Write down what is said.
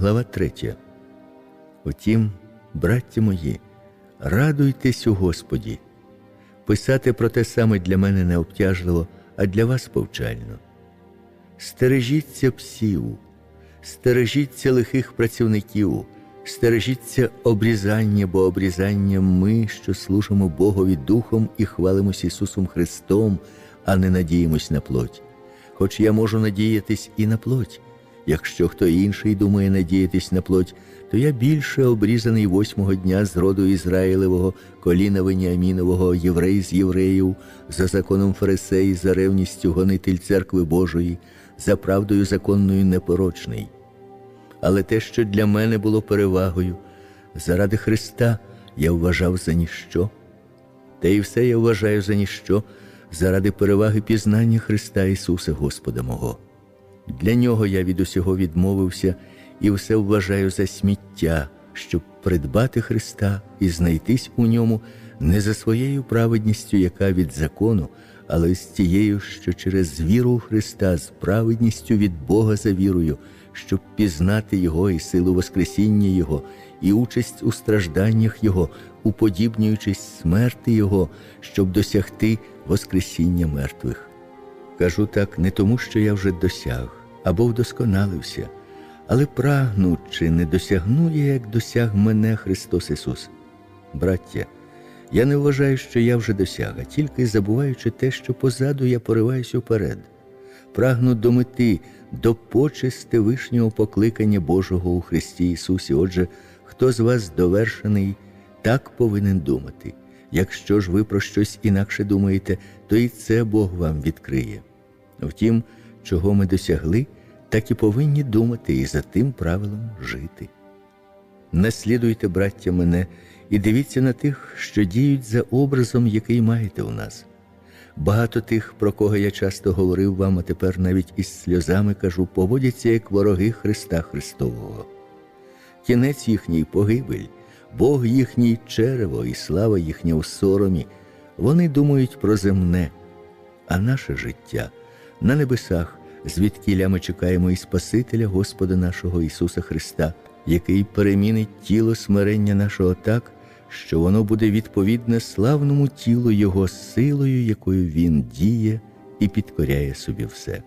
Глава 3. Втім, браття мої, радуйтесь у Господі. Писати про те саме для мене не обтяжливо, а для вас повчально. Стережіться псів, стережіться лихих працівників, стережіться обрізання, бо обрізання ми, що служимо Богові Духом і хвалимось Ісусом Христом, а не надіємось на плоть. Хоч я можу надіятись і на плоть. Якщо хто інший думає надіятись на плоть, то я більше обрізаний восьмого дня з роду Ізраїлевого, коліна Веніамінового, єврей з євреїв, за законом фарисеї, за ревністю гонитель церкви Божої, за правдою законною непорочний. Але те, що для мене було перевагою, заради Христа я вважав за ніщо. Та й все я вважаю за ніщо заради переваги пізнання Христа Ісуса Господа мого. Для нього я від усього відмовився і все вважаю за сміття, щоб придбати Христа і знайтись у ньому не за своєю праведністю, яка від закону, але з тією, що через віру у Христа, з праведністю від Бога за вірою, щоб пізнати Його і силу Воскресіння Його, і участь у стражданнях Його, уподібнюючись смерти Його, щоб досягти Воскресіння мертвих. Кажу так не тому, що я вже досяг або вдосконалився, але прагну, чи не досягну я, як досяг мене Христос Ісус. Браття, я не вважаю, що я вже досяг, а тільки забуваючи те, що позаду я пориваюся вперед. Прагну до мети, до почести вишнього покликання Божого у Христі Ісусі. Отже, хто з вас довершений, так повинен думати. Якщо ж ви про щось інакше думаєте, то і це Бог вам відкриє. Втім, чого ми досягли, так і повинні думати і за тим правилом жити. Наслідуйте, браття, мене, і дивіться на тих, що діють за образом, який маєте у нас. Багато тих, про кого я часто говорив вам, а тепер навіть із сльозами кажу, поводяться як вороги Христа Христового. Кінець їхній погибель, Бог їхній черево і слава їхня у соромі. Вони думають про земне, а наше життя на небесах, звідкіля ми чекаємо і Спасителя Господа нашого Ісуса Христа, який перемінить тіло смирення нашого так, що воно буде відповідне славному тілу Його силою, якою Він діє і підкоряє собі все.